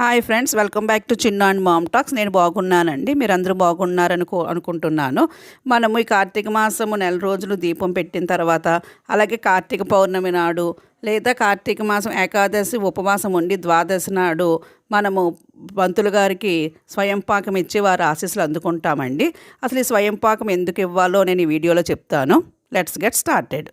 Hi friends welcome back to Chinna and mom talks నేను బాగున్నానండి. మీరు అందరూ బాగున్నారనుకో అనుకుంటున్నాను. మనము ఈ కార్తీక మాసము నెల రోజులు దీపం పెట్టిన తర్వాత అలాగే కార్తీక పౌర్ణమి నాడు లేదా కార్తీక మాసం ఏకాదశి ఉపవాసం ఉండి ద్వాదశి నాడు మనము పంతులు గారికి స్వయం పాకం ఇచ్చి వారి ఆశీస్సులు అందుకుంటామండి. అసలు ఈ స్వయం పాకం ఎందుకు ఇవ్వాలో నేను ఈ వీడియోలో చెప్తాను. లెట్స్ గెట్ స్టార్టెడ్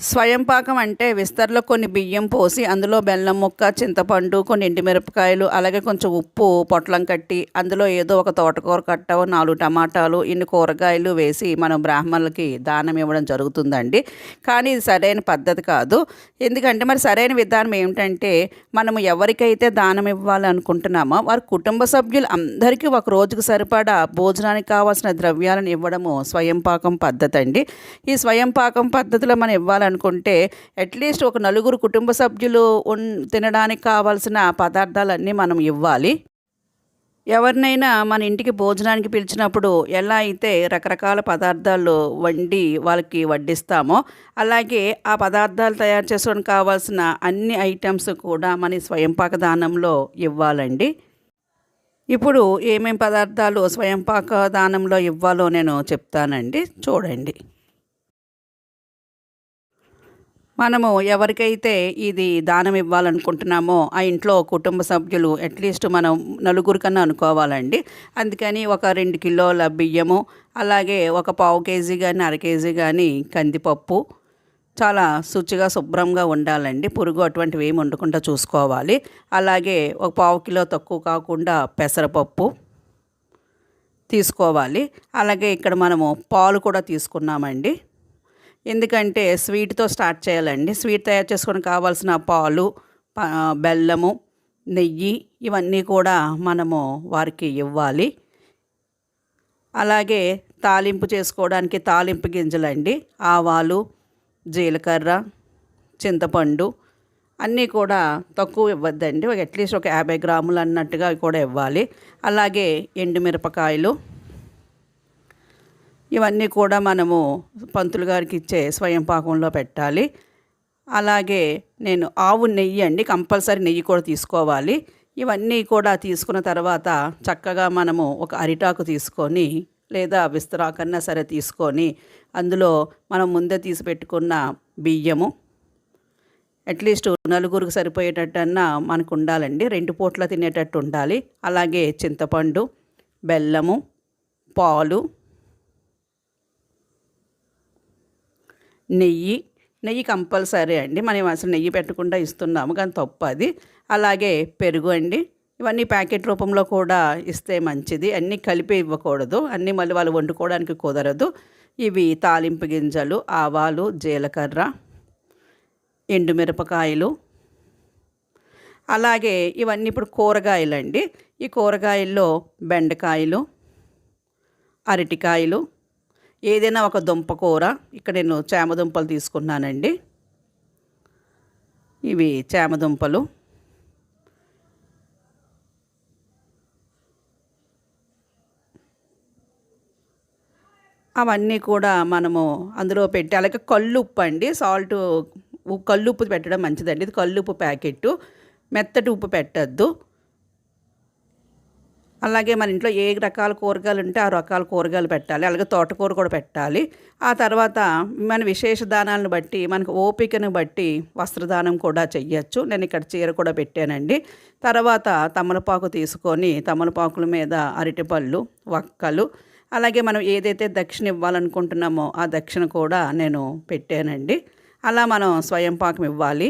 స్వయం పాకం అంటే విస్తరలో కొన్ని బియ్యం పోసి అందులో బెల్లం ముక్క చింతపండు కొన్ని ఎండుమిరపకాయలు అలాగే కొంచెం ఉప్పు పొట్లం కట్టి అందులో ఏదో ఒక తోటకూర కట్ట నాలుగు టమాటాలు ఇన్ని కూరగాయలు వేసి మనం బ్రాహ్మణులకి దానం ఇవ్వడం జరుగుతుందండి. కానీ ఇది సరైన పద్ధతి కాదు. ఎందుకంటే మరి సరైన విధానం ఏమిటంటే మనము ఎవరికైతే దానం ఇవ్వాలనుకుంటున్నామో వారి కుటుంబ సభ్యులు అందరికీ ఒక రోజుకు సరిపడా భోజనానికి కావాల్సిన ద్రవ్యాలను ఇవ్వడము స్వయం పాకం పద్ధతి అండి. ఈ స్వయం పాకం పద్ధతిలో మనం ఇవ్వాలి ఇవ్వాలనుకుంటే అట్లీస్ట్ ఒక నలుగురు కుటుంబ సభ్యులు ఉన్ తినడానికి కావాల్సిన పదార్థాలన్నీ మనం ఇవ్వాలి. ఎవరినైనా మన ఇంటికి భోజనానికి పిలిచినప్పుడు ఎలా అయితే రకరకాల పదార్థాలు వండి వాళ్ళకి వడ్డిస్తామో అలాగే ఆ పదార్థాలు తయారు చేసుకోవడానికి కావాల్సిన అన్ని ఐటమ్స్ కూడా మన స్వయంపాక దానంలో ఇవ్వాలండి. ఇప్పుడు ఏమేం పదార్థాలు స్వయంపాక దానంలో ఇవ్వాలో నేను చెప్తానండి. చూడండి. మనము ఎవరికైతే ఇది దానం ఇవ్వాలనుకుంటున్నామో ఆ ఇంట్లో కుటుంబ సభ్యులు అట్లీస్ట్ మనం నలుగురు కన్నా అనుకోవాలండి. అందుకని ఒక రెండు కిలోల బియ్యము అలాగే ఒక పావు కేజీ కానీ అర కేజీ కానీ కందిపప్పు చాలా శుచిగా శుభ్రంగా ఉండాలండి. పురుగు అటువంటివి ఏమి ఉండకుండా చూసుకోవాలి. అలాగే ఒక పావు కిలో తక్కువ కాకుండా పెసరపప్పు తీసుకోవాలి. అలాగే ఇక్కడ మనము పాలు కూడా తీసుకున్నామండి. ఎందుకంటే స్వీట్తో స్టార్ట్ చేయాలండి. స్వీట్ తయారు చేసుకొని కావాల్సిన పాలు బెల్లము నెయ్యి ఇవన్నీ కూడా మనము వారికి ఇవ్వాలి. అలాగే తాలింపు చేసుకోవడానికి తాలింపు గింజలండి. ఆవాలు జీలకర్ర చింతపండు అన్నీ కూడా తక్కువ ఇవ్వద్దండి. అట్లీస్ట్ ఒక యాభై గ్రాములు అన్నట్టుగా కూడా ఇవ్వాలి. అలాగే ఎండుమిరపకాయలు ఇవన్నీ కూడా మనము పంతులు గారికి ఇచ్చే స్వయం పాకంలో పెట్టాలి. అలాగే నేను ఆవు నెయ్యి అండి కంపల్సరీ నెయ్యి కూడా తీసుకోవాలి. ఇవన్నీ కూడా తీసుకున్న తర్వాత చక్కగా మనము ఒక అరిటాకు తీసుకొని లేదా విస్తరాకన్నా సరే తీసుకొని అందులో మనం ముందే తీసి పెట్టుకున్న బియ్యము అట్లీస్ట్ నలుగురికి సరిపోయేటట్టన్నా మనకు ఉండాలండి. రెండు పూట్ల తినేటట్టు ఉండాలి. అలాగే చింతపండు బెల్లము పాలు నెయ్యి. నెయ్యి కంపల్సరీ అండి. మనం అసలు నెయ్యి పెట్టకుండా ఇస్తున్నాము కానీ తప్పు అది. అలాగే పెరుగు అండి. ఇవన్నీ ప్యాకెట్ రూపంలో కూడా ఇస్తే మంచిది. అన్నీ కలిపి ఇవ్వకూడదు. అన్నీ మళ్ళీ వాళ్ళు వండుకోవడానికి కుదరదు. ఇవి తాలింపు గింజలు ఆవాలు జీలకర్ర ఎండుమిరపకాయలు. అలాగే ఇవన్నీ ఇప్పుడు కూరగాయలు అండి ఈ కూరగాయల్లో బెండకాయలు అరటికాయలు ఏదైనా ఒక దుంప కూర ఇక్కడ నేను చేమదుంపలు తీసుకున్నానండి ఇవి చేమదుంపలు అవన్నీ కూడా మనము అందులో పెట్టి అలాగే కల్లుప్పు అండి సాల్ట్ కల్లుప్పు పెట్టడం మంచిదండి. ఇది కల్లుప్పు ప్యాకెట్టు. మెత్తటి ఉప్పు పెట్టద్దు. అలాగే మన ఇంట్లో ఏ రకాల కూరగాయలు ఉంటే ఆ రకాల కూరగాయలు పెట్టాలి. అలాగే తోటకూర కూడా పెట్టాలి. ఆ తర్వాత మన విశేష దానాలను బట్టి మనకు ఓపికను బట్టి వస్త్రదానం కూడా చెయ్యొచ్చు. నేను ఇక్కడ చీర కూడా పెట్టానండి. తర్వాత తమలపాకు తీసుకొని తమలపాకుల మీద అరటిపళ్ళు వక్కలు అలాగే మనం ఏదైతే దక్షిణ ఇవ్వాలనుకుంటున్నామో ఆ దక్షిణ కూడా నేను పెట్టానండి. అలా మనం స్వయం పాకం ఇవ్వాలి.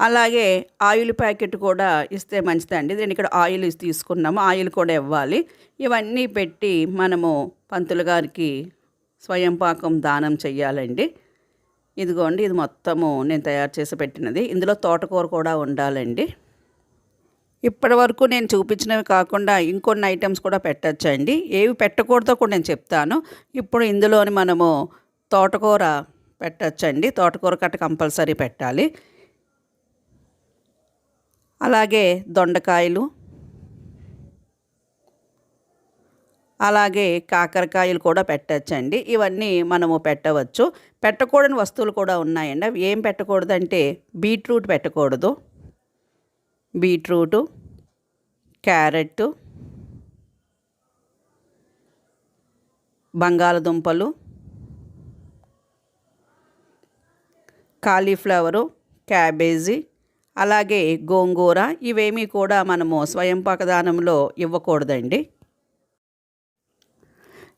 అలాగే ఆయిల్ ప్యాకెట్ కూడా ఇస్తే మంచిదండి. నేను ఇక్కడ ఆయిల్ తీసుకున్నాము. ఆయిల్ కూడా ఇవ్వాలి. ఇవన్నీ పెట్టి మనము పంతులు గారికి స్వయం పాకం దానం చెయ్యాలండి. ఇదిగోండి ఇది మొత్తము నేను తయారు చేసి పెట్టినది. ఇందులో తోటకూర కూడా ఉండాలండి. ఇప్పటి వరకు నేను చూపించినవి కాకుండా ఇంకొన్ని ఐటమ్స్ కూడా పెట్టచ్చండి. ఏవి పెట్టకూడదో కూడా నేను చెప్తాను. ఇప్పుడు ఇందులోని మనము తోటకూర పెట్టచ్చండి. తోటకూర కట్ట కంపల్సరీ పెట్టాలి. అలాగే దొండకాయలు అలాగే కాకరకాయలు కూడా పెట్టచ్చండి. ఇవన్నీ మనము పెట్టవచ్చు. పెట్టకూడని వస్తువులు కూడా ఉన్నాయండి. అవి ఏం పెట్టకూడదంటే బీట్రూట్ పెట్టకూడదు. బీట్రూటు క్యారెట్ బంగాళదుంపలు కాలీఫ్లవరు క్యాబేజీ అలాగే గోంగూర ఇవేమీ కూడా మనము స్వయం పాకదానంలో ఇవ్వకూడదండి.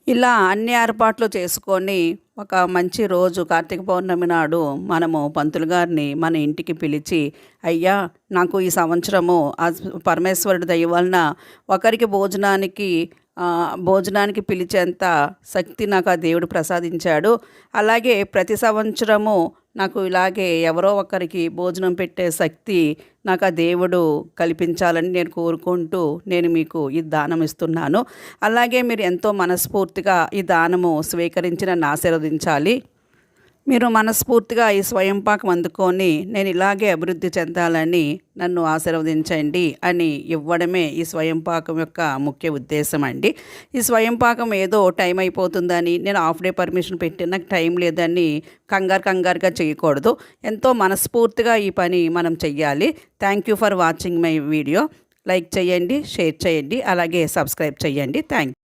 ఇలా అన్ని ఏర్పాట్లు చేసుకొని ఒక మంచి రోజు కార్తీక పౌర్ణమి నాడు మనము పంతులు గారిని మన ఇంటికి పిలిచి అయ్యా నాకు ఈ సంవత్సరము పరమేశ్వరుడి దయ వలన ఒకరికి భోజనానికి భోజనానికి పిలిచేంత శక్తి నాకు ఆ దేవుడు ప్రసాదించాడు. అలాగే ప్రతి సంవత్సరము నాకు ఇలాగే ఎవరో ఒకరికి భోజనం పెట్టే శక్తి నాకు ఆ దేవుడు కల్పించాలని నేను కోరుకుంటూ నేను మీకు ఈ దానం ఇస్తున్నాను. అలాగే మీరు ఎంతో మనస్ఫూర్తిగా ఈ దానము స్వీకరించి నన్ను ఆశీర్వదించాలి మీరు మనస్ఫూర్తిగా ఈ స్వయం పాకం అందుకొని నేను ఇలాగే అభివృద్ధి చెందాలని నన్ను ఆశీర్వదించండి అని ఇవ్వడమే ఈ స్వయం పాకం యొక్క ముఖ్య ఉద్దేశం అండి. ఈ స్వయం పాకం ఏదో టైం అయిపోతుందని నేను హాఫ్ డే పర్మిషన్ పెట్టి నాకు టైం లేదని కంగారు కంగారుగా చేయకూడదు. ఎంతో మనస్ఫూర్తిగా ఈ పని మనం చెయ్యాలి. Thank you for watching my video like చేయండి షేర్ చేయండి అలాగే సబ్స్క్రైబ్ చేయండి. థ్యాంక్